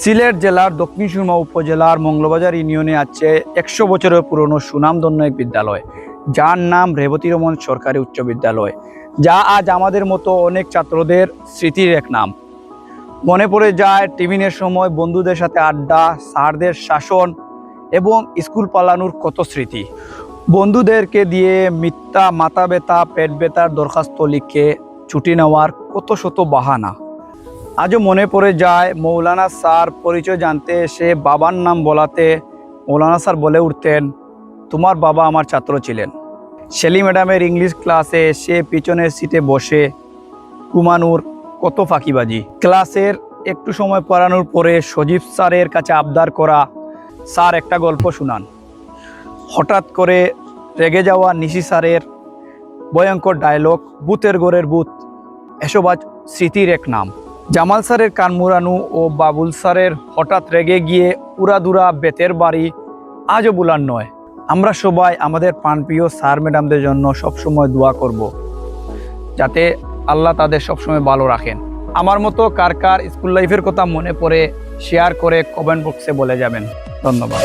সিলেট জেলার দক্ষিণ সুরমা উপজেলার মঙ্গলবাজার ইউনিয়নে আছে একশো বছরের পুরনো সুনামধন্য এক বিদ্যালয়। যার নাম রেবতী রমন সরকারি উচ্চ বিদ্যালয়, যা আজ আমাদের মতো অনেক ছাত্রদের স্মৃতির এক নাম। মনে পড়ে যায় টিফিনের সময় বন্ধুদের সাথে আড্ডা, স্যারদের শাসন এবং স্কুল পালানোর কত স্মৃতি। বন্ধুদেরকে দিয়ে মিথ্যা মাথা ব্যথা পেট ব্যথার দরখাস্ত লিখে ছুটি নেওয়ার কত শত বাহানা। আজও মনে পড়ে যায়, মৌলানা স্যার পরিচয় জানতে এসে বাবার নাম বলাতে মৌলানা স্যার বলে উঠতেন, তোমার বাবা আমার ছাত্র ছিলেন। শেলি ম্যাডামের ইংলিশ ক্লাসে এসে পিছনের সিটে বসে কুমানুর কত ফাঁকিবাজি। ক্লাসের একটু সময় পড়ানোর পরে সজীব স্যারের কাছে আবদার করা, স্যার, একটা গল্প শুনান। হঠাৎ করে রেগে যাওয়া নিশি স্যারের ভয়ঙ্কর ডায়লগ বুথের গোরের বুথ, এসব আজ স্মৃতির এক নাম। জামাল স্যারের কান মুরানু ও বাবুল স্যারের হঠাৎ রেগে গিয়ে উড়াদুরা বেতের বাড়ি আজও বুলার নয়। আমরা সবাই আমাদের প্রাণপ্রিয় স্যার ম্যাডামদের জন্য সবসময় দোয়া করব, যাতে আল্লাহ তাদের সবসময় ভালো রাখেন। আমার মতো কার কার স্কুল লাইফের কথা মনে পড়ে শেয়ার করে কমেন্ট বক্সে বলে যাবেন। ধন্যবাদ।